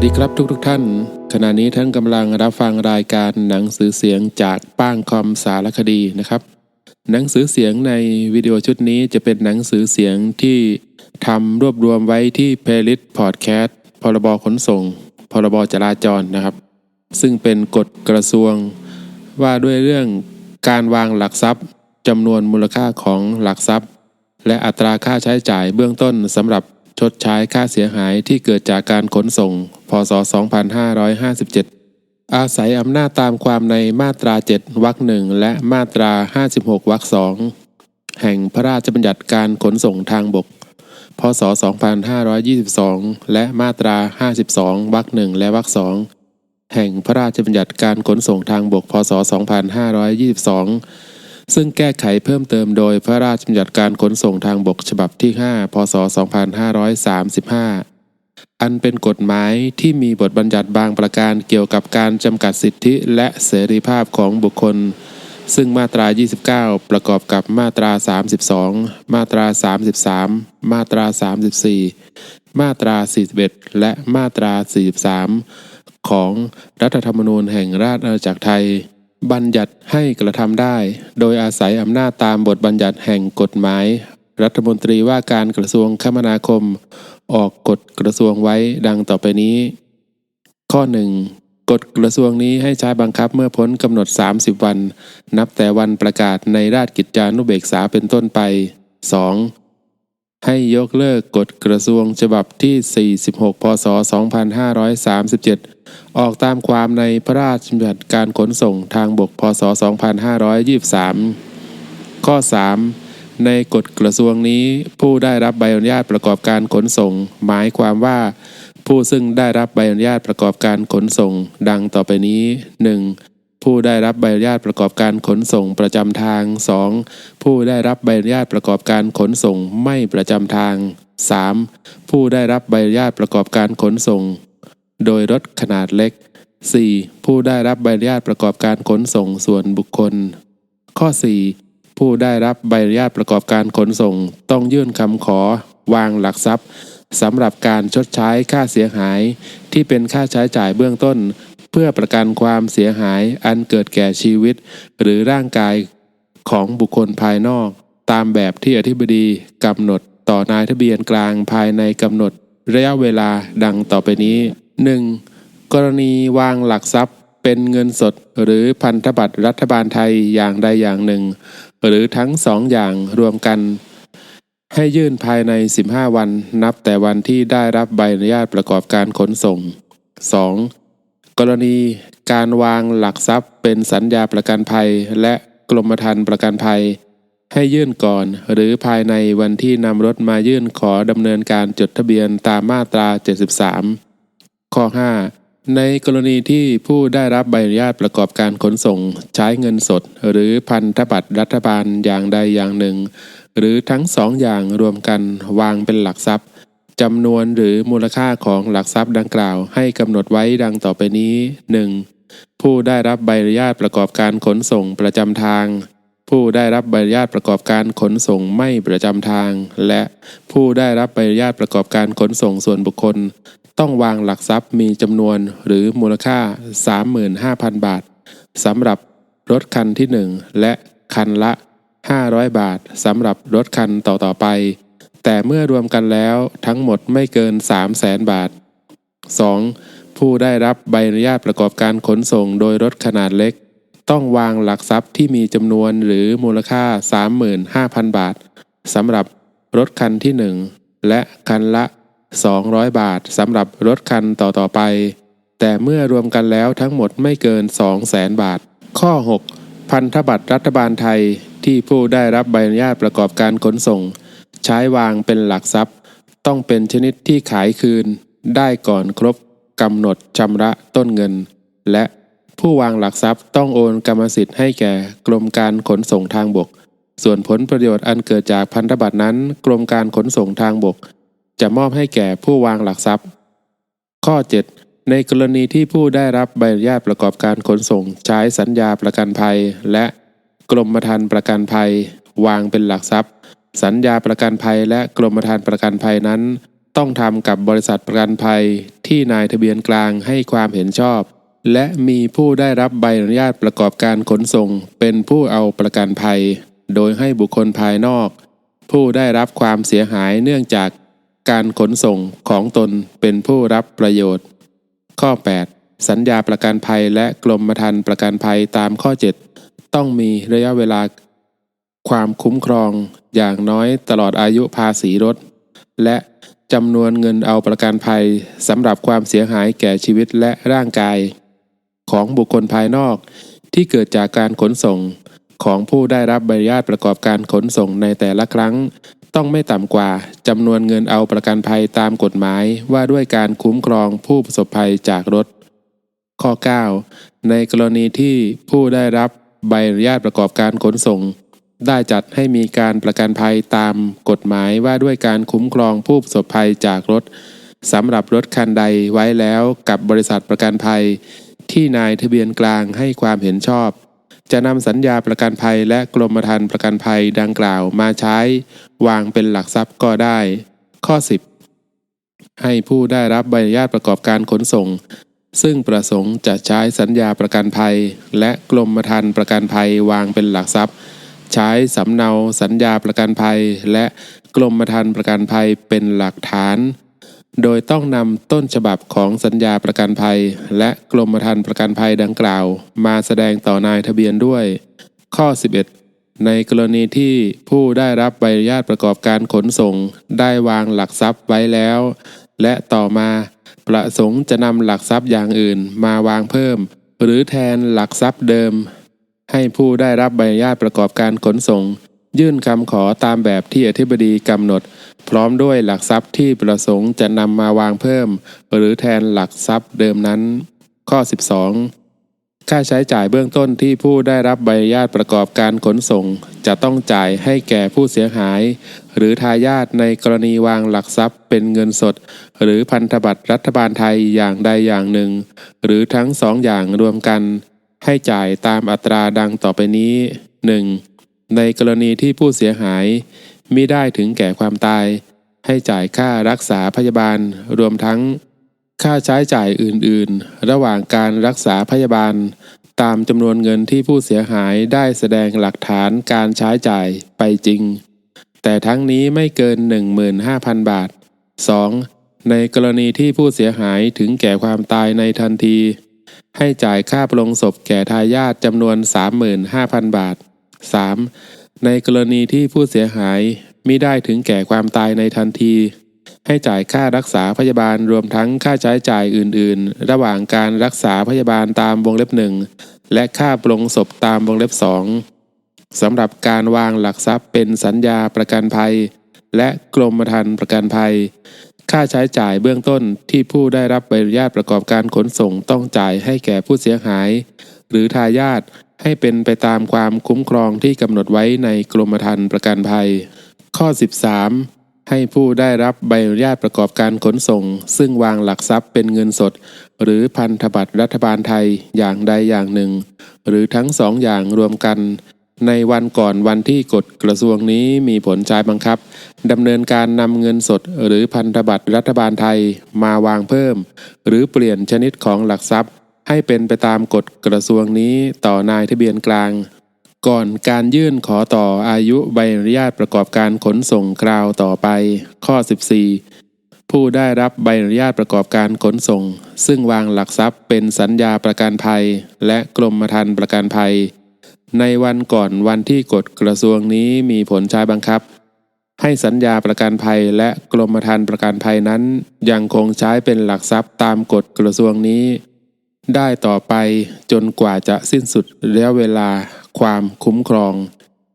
สวัสดีครับทุกทท่าน ขณะนี้ท่านกำลังรับฟังรายการหนังสือเสียงจากป้างคอมสารคดีนะครับ หนังสือเสียงในวิดีโอชุดนี้จะเป็นหนังสือเสียงที่ทำรวบรวมไว้ที่เพลย์ลิสต์พอดแคสต์พรบขนส่ง พรบจราจรนะครับ ซึ่งเป็นกฎกระทรวง ว่าด้วยเรื่องการวางหลักทรัพย์จำนวนมูลค่าของหลักทรัพย์ และอัตราค่าใช้จ่ายเบื้องต้นสำหรับ ชดใช้ค่าเสียหายที่เกิดจากการขนส่ง พศ 2557 อาศัยอำนาจตามความในมาตรา 7วรรคหนึ่งและมาตรา 56วรรคสองแห่งพระราชบัญญัติการขนส่งทางบก พศ 2522 และมาตรา 52วรรคหนึ่งและวรรคสองแห่งพระราชบัญญัติการขนส่งทางบก พศ 2522 ซึ่งแก้ไขเพิ่มเติมโดยพระราชบัญญัติการขนส่งทางบกฉบับที่ 5 พศ 2535 อันเป็นกฎหมายที่มีบทบัญญัติบางประการเกี่ยวกับการจำกัดสิทธิและเสรีภาพของบุคคล ซึ่งมาตรา 29 ประกอบกับมาตรา 32 มาตรา 33 มาตรา 34 มาตรา 41 และมาตรา 43 ของรัฐธรรมนูญแห่งราชอาณาจักรไทย บัญญัติให้กระทำได้ โดยอาศัยอำนาจตามบทบัญญัติแห่งกฎหมาย รัฐมนตรีว่าการกระทรวงคมนาคม ออกกฎกระทรวงไว้ดังต่อไปนี้ ข้อ 1. กฎกระทรวงนี้ให้ใช้บังคับเมื่อพ้นกำหนด 30 วัน นับแต่วันประกาศในราชกิจจานุเบกษาเป็นต้นไป 2. ให้ยกเลิกกฎกระทรวงฉบับที่ 46 พศ 2537 ออกตามความในพระราชบัญญัติการขนส่งทางบกพศ 2523 ข้อ 3. ในกฎกระทรวงนี้ผู้ได้รับใบอนุญาตประกอบการขนส่ง หมายความว่า ผู้ซึ่งได้รับใบอนุญาตประกอบการขนส่ง ดังต่อไปนี้ 1. ผู้ได้รับใบอนุญาตประกอบการขนส่งประจำทาง 2. ผู้ได้รับใบอนุญาตประกอบการขนส่งไม่ประจำทาง 3. ผู้ได้รับใบอนุญาตประกอบการขนส่ง โดยรถขนาดเล็ก 4. ผู้ได้รับใบอนุญาตประกอบการขนส่งส่วนบุคคล ข้อ 4. ผู้ได้รับใบอนุญาตประกอบการขนส่ง ต้องยื่นคำขอ วางหลักทรัพย์สำหรับการชดใช้ค่าเสียหาย ที่เป็นค่าใช้จ่ายเบื้องต้น เพื่อประกันความเสียหายอันเกิดแก่ชีวิต หรือร่างกายของบุคคลภายนอก ตามแบบที่อธิบดีกำหนดต่อนายทะเบียนกลางภายในกำหนด ระยะเวลาดังต่อไปนี้ 1. กรณีวางหลักทรัพย์เป็นเงินสดหรือพันธบัตรรัฐบาลไทยอย่างใดอย่างหนึ่ง หรือทั้งสองอย่างรวมกัน ให้ยื่นภายใน 15 วันนับแต่วันที่ได้รับใบอนุญาตประกอบการขนส่ง 2. กรณีการวางหลักทรัพย์เป็นสัญญาประกันภัยและกรมธรรม์ประกันภัย ให้ยื่นก่อนหรือภายในวันที่นำรถมายื่นขอดำเนินการจดทะเบียนตามมาตรา 73 ข้อ 5 ในกรณีที่ผู้ได้รับใบอนุญาตประกอบการขนส่งใช้เงินสด หรือพันธบัตรรัฐบาลอย่างใดอย่างหนึ่ง หรือทั้งสองอย่างรวมกันวางเป็นหลักทรัพย์จำนวนหรือมูลค่าของหลักทรัพย์ดังกล่าวให้กำหนดไว้ดังต่อไปนี้ 1. ผู้ได้รับใบอนุญาตประกอบการขนส่งประจำทาง ผู้ได้รับใบอนุญาตประกอบการขนส่งไม่ประจำทาง และผู้ได้รับใบอนุญาตประกอบการขนส่งส่วนบุคคล ต้องวางหลักทรัพย์มีจำนวนหรือมูลค่า 35,000 บาทสำหรับรถคันที่ 1 และคันละ 500 บาทสำหรับรถคันต่อๆไป แต่เมื่อรวมกันแล้วทั้งหมดไม่เกิน 3 0 0แสนบาท 2. ผู้ได้รับใบอนุญาตประกอบการขนส่งโดยรถขนาดเล็ก ต้องวางหลักทรัพย์ที่มีจำนวนหรือมูลค่า 35,000 บาทสำหรับรถคันที่ 1 และคันละ 200 บาทสำหรับรถคันต่อๆไป แต่เมื่อรวมกันแล้วทั้งหมดไม่เกิน 2 0 0แสนบาท ข้อ 6 พันธบัตรรัฐบาลไทยที่ผู้ได้รับใบอนุญาตประกอบการขนส่ง ใช้วางเป็นหลักทรัพย์ ต้องเป็นชนิดที่ขายคืน ได้ก่อนครบกำหนดชำระต้นเงิน และผู้วางหลักทรัพย์ต้องโอนกรรมสิทธิ์ให้แก่กรมการขนส่งทางบก ส่วนผลประโยชน์อันเกิดจากพันธบัตรนั้น กรมการขนส่งทางบก จะมอบให้แก่ผู้วางหลักทรัพย์ ข้อ 7 ในกรณีที่ผู้ได้รับใบอนุญาตประกอบการขนส่งใช้สัญญาประกันภัย และกรมธรรม์ประกันภัย วางเป็นหลักทรัพย์ สัญญาประกันภัย และกรมธรรม์ประกันภัยนั้นตต้องทำกับบริษัทประกันภัย ที่นายทะเบียนกลางให้ความเห็นชอบ และมีผู้ได้รับใบอนุญาตประกอบการขนส่ง เป็นผู้เอาประกันภัย โดยให้บุคคลภายนอก ผู้ได้รับความเสียหายเนื่องจาก การขนส่งของตนเป็นผู้รับประโยชน์ ข้อ 8 สัญญาประกันภัยและกรมธรรม์ประกันภัยตามข้อ 7 ต้องมีระยะเวลา ความคุ้มครองอย่างน้อยตลอดอายุภาษีรถ และจำนวนเงินเอาประกันภัยสำหรับความเสียหายแก่ชีวิตและร่างกาย ของบุคคลภายนอกที่เกิดจากการขนส่งของผู้ได้รับใบอนุญาตประกอบการขนส่งในแต่ละครั้ง ต้องไม่ต่ำกว่าจำนวนเงินเอาประกันภัยตามกฎหมายว่าด้วยการคุ้มครองผู้ประสบภัยจากรถ ข้อ 9 ในกรณีที่ผู้ได้รับใบอนุญาตประกอบการขนส่ง ได้จัดให้มีการประกันภัยตามกฎหมายว่าด้วยการคุ้มครองผู้ประสบภัยจากรถสำหรับรถคันใดไว้แล้วกับบริษัทประกันภัย ที่นายทะเบียนกลางให้ความเห็นชอบ จะนำสัญญาประกันภัยและกรมธรรม์ประกันภัยดังกล่าวมาใช้ วางเป็นหลักทรัพย์ก็ได้ ข้อ 10 ให้ผู้ได้รับใบอนุญาตประกอบการขนส่ง ซึ่งประสงค์จะใช้สัญญาประกันภัย และกรมธรรม์ประกันภัยวางเป็นหลักทรัพย์ ใช้สำเนาสัญญาประกันภัย และกรมธรรม์ประกันภัยเป็นหลักฐาน โดยต้องนำต้นฉบับของสัญญาประกันภัย และกรมธรรม์ประกันภัยดังกล่าว มาแสดงต่อนายทะเบียนด้วย ข้อ 11 ในกรณีที่ผู้ได้รับใบอนุญาตประกอบการขนส่ง ได้วางหลักทรัพย์ไว้แล้ว และต่อมา ประสงค์จะนำหลักทรัพย์อย่างอื่นมาวางเพิ่ม หรือแทนหลักทรัพย์เดิม ให้ผู้ได้รับใบอนุญาตประกอบการขนส่ง ยื่นคำขอตามแบบที่อธิบดีกำหนด พร้อมด้วยหลักทรัพย์ที่ประสงค์จะนำมาวางเพิ่ม หรือแทนหลักทรัพย์เดิมนั้น ข้อ 12 ค่าใช้จ่ายเบื้องต้นที่ผู้ได้รับใบอนุญาตประกอบการขนส่ง จะต้องจ่ายให้แก่ผู้เสียหาย หรือทายาทในกรณีวางหลักทรัพย์เป็นเงินสด หรือพันธบัตรรัฐบาลไทยอย่างใดอย่างหนึ่ง หรือทั้งสองอย่างรวมกัน ให้จ่ายตามอัตราดังต่อไปนี้ 1. ในกรณีที่ผู้เสียหายมิได้ถึงแก่ความตาย ให้จ่ายค่ารักษาพยาบาลรวมทั้ง ค่าใช้จ่ายอื่นๆ ระหว่างการรักษาพยาบาล ตามจำนวนเงินที่ผู้เสียหายได้แสดงหลักฐานการใช้จ่ายไปจริง แต่ทั้งนี้ไม่เกิน 15,000 บาท 2. ในกรณีที่ผู้เสียหายถึงแก่ความตายในทันที ให้จ่ายค่าปลงศพแก่ทายาทจำนวน 35,000 บาท 3. ในกรณีที่ผู้เสียหายมิได้ถึงแก่ความตายในทันที ให้จ่ายค่ารักษาพยาบาลรวมทั้งค่าใช้จ่ายอื่น ๆ ระหว่างการรักษาพยาบาลตามวงเล็บหนึ่งและค่าปลงศพตามวงเล็บสองสำหรับการวางหลักทรัพย์เป็นสัญญาประกันภัย และกรมธรรม์ประกันภัย ค่าใช้จ่ายเบื้องต้นที่ผู้ได้รับใบอนุญาตประกอบการขนส่งต้องจ่ายให้แก่ผู้เสียหาย หรือทายาทให้เป็นไปตามความคุ้มครองที่กำหนดไว้ในกรมธรรม์ประกันภัย ข้อ 13 ให้ผู้ได้รับใบอนุญาตประกอบการขนส่ง ซึ่งวางหลักทรัพย์เป็นเงินสด หรือพันธบัตรรัฐบาลไทยอย่างใดอย่างหนึ่ง หรือทั้งสองอย่างรวมกัน ในวันก่อนวันที่กฎกระทรวงนี้มีผลใช้บังคับดำเนินการนำเงินสด หรือพันธบัตรรัฐบาลไทยมาวางเพิ่ม หรือเปลี่ยนชนิดของหลักทรัพย์ ให้เป็นไปตามกฎกระทรวงนี้ต่อนายทะเบียนกลาง ก่อนการยื่นขอต่ออายุใบอนุญาตประกอบการขนส่งคราวต่อไป ข้อ 14 ผู้ได้รับใบอนุญาตประกอบการขนส่ง ซึ่งวางหลักทรัพย์เป็นสัญญาประกันภัย และกรมธรรม์ประกันภัย ในวันก่อนวันที่กฎกระทรวงนี้มีผลใช้บังคับให้สัญญาประกันภัยและกรมธรรม์ประกันภัยนั้น ยังคงใช้เป็นหลักทรัพย์ตามกฎกระทรวงนี้ ได้ต่อไปจนกว่าจะสิ้นสุดระยะเวลาความคุ้มครอง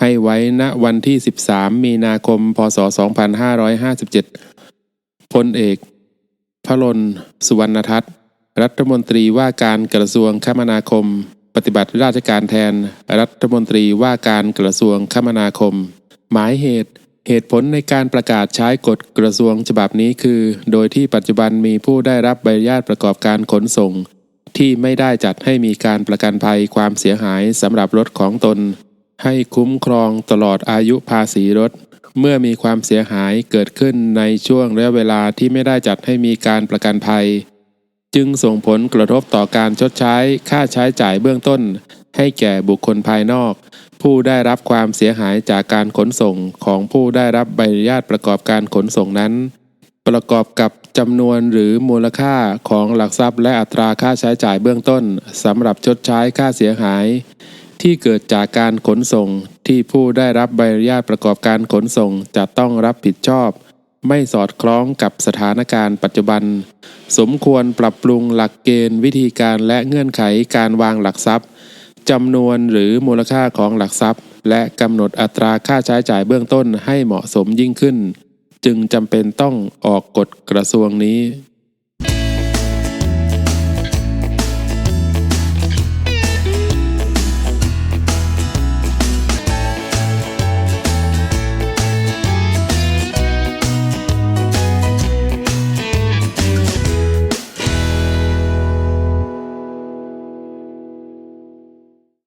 ให้ไว้ณวันที่ 13 มีนาคม พศ 2557 พลเอก พระลนสุวรรณทัศน์ รัฐมนตรีว่าการกระทรวงคมนาคม ปฏิบัติราชการแทน รัฐมนตรีว่าการกระทรวงคมนาคม หมายเหตุเหตุผลในการประกาศใช้กฎกระทรวงฉบับนี้คือ โดยที่ปัจจุบันมีผู้ได้รับใบอนุญาตประกอบการขนส่ง ที่ไม่ได้จัดให้มีการประกันภัยความเสียหายสำหรับรถของตน ให้คุ้มครองตลอดอายุภาษีรถ เมื่อมีความเสียหายเกิดขึ้นในช่วงระยะเวลาที่ไม่ได้จัดให้มีการประกันภัย จึงส่งผลกระทบต่อการชดใช้ค่าใช้จ่ายเบื้องต้น ให้แก่บุคคลภายนอก ผู้ได้รับความเสียหายจากการขนส่งของผู้ได้รับใบอนุญาตประกอบการขนส่งนั้น ประกอบกับจำนวนหรือมูลค่าของหลักทรัพย์ และอัตราค่าใช้จ่ายเบื้องต้นสำหรับชดใช้ค่าเสียหาย ที่เกิดจากการขนส่งที่ผู้ได้รับใบอนุญาตประกอบการขนส่งจะต้องรับผิดชอบ ไม่สอดคล้องกับสถานการณ์ปัจจุบัน สมควรปรับปรุงหลักเกณฑ์วิธีการและเงื่อนไขการวางหลักทรัพย์จำนวนหรือมูลค่าของหลักทรัพย์ และกำหนดอัตราค่าใช้จ่ายเบื้องต้นให้เหมาะสมยิ่งขึ้น จึงจำเป็นต้องออกกฎกระทรวงนี้